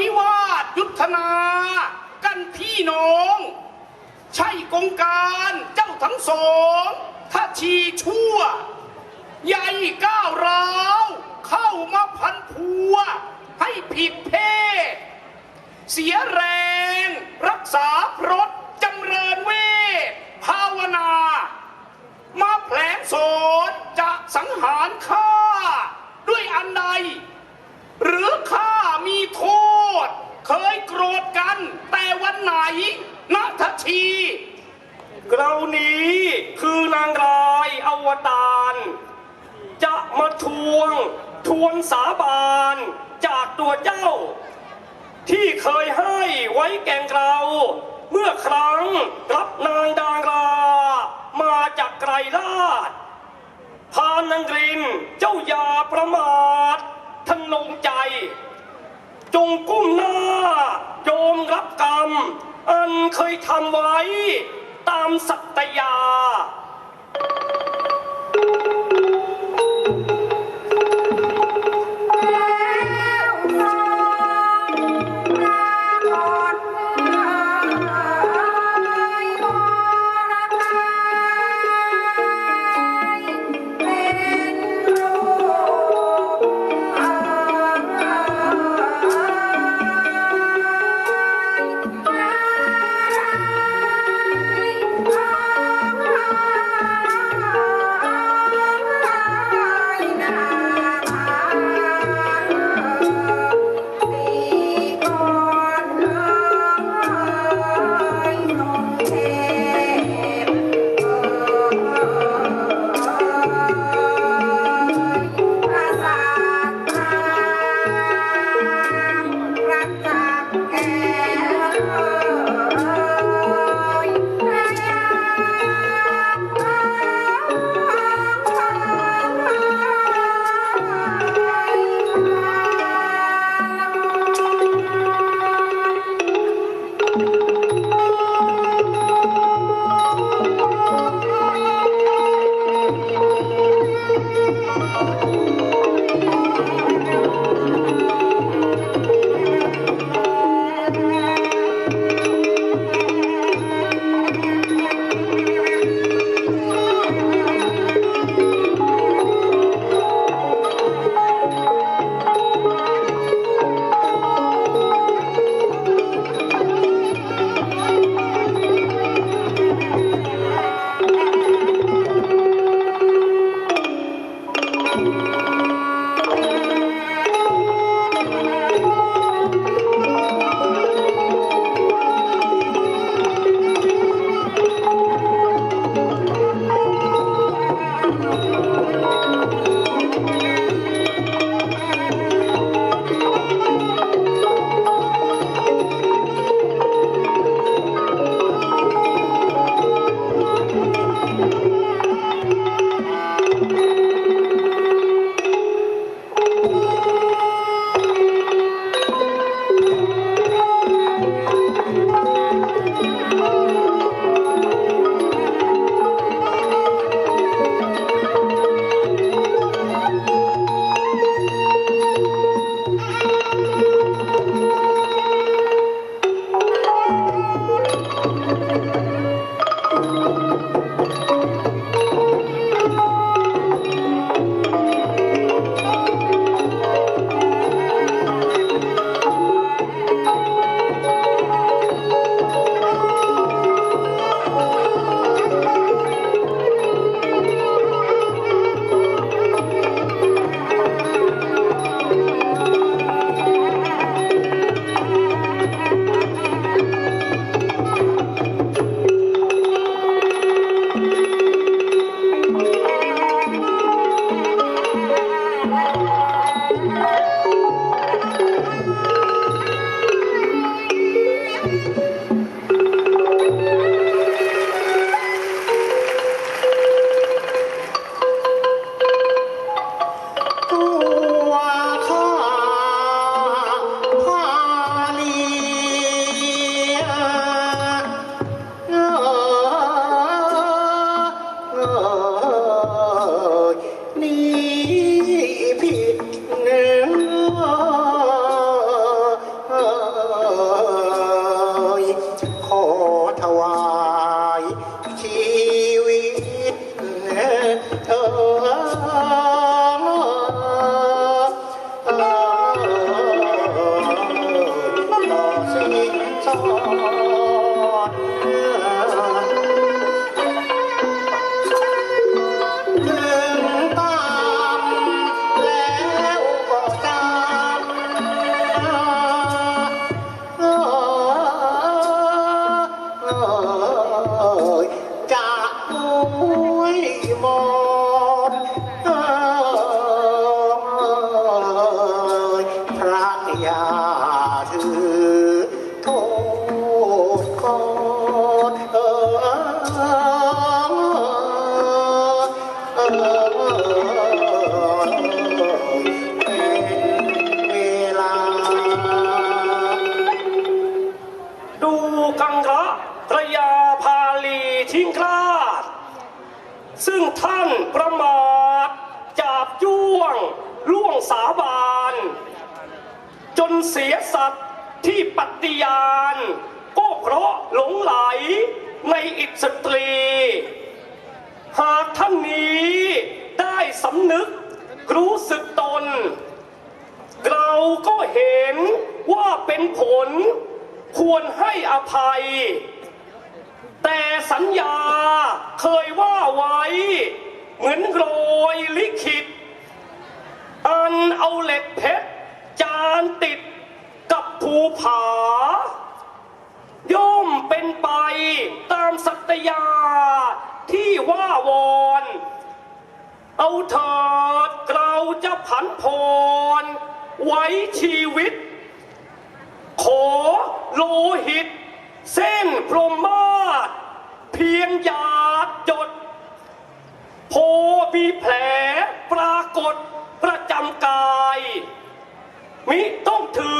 วิวาสยุทธนา กันพี่น้อง ใช่กงการเจ้าทั้งสองถ้าชีชั่ว ใหญ่ก้าวร้าว เข้ามาพันพัว ให้ผิดเพศ เสียแรงรักษาพรตจำเริญเวทภาวนา มาแผลงสนจะสังหารข้าด้วยอันใด หรือข้ามีโทษ เคยโกรธกัน แต่วันไหนนัทชีเรานี้คือนางรายอวตารจะมาทวงทวนสาบานจากตัวเจ้า ที่เคยให้ไว้แก่งเรา เมื่อครั้งรับนางดางรา มาจากไกรลาดพานางรินเจ้ายาประมาททนงใจ จงก้มหน้าโยมรับกรรม อันเคยทำไว้ ตามสัตย Lord. ประมาทจาบจ้วง ล่วงสาบาน จนเสียสัตว์ที่ปฏิญาณ ก็เพราะหลงไหลในอิสตรี หากท่านนี้ได้สำนึกรู้สึกตน เราก็เห็นว่าเป็นผลควรให้อภัย แต่สัญญาเคยว่าไว้ เหมือนโรยลิขิต อันเอาเหล็กเพชร จานติดกับภูผา ย่อมเป็นไปตามสัตยาที่ว่าวอนเอาเถิดเราจะผันพร ไว้ชีวิต ขอโลหิต เส้นพรหมาเพียงหยาดจด โพมีแผลปรากฏประจำกายมิต้องถือ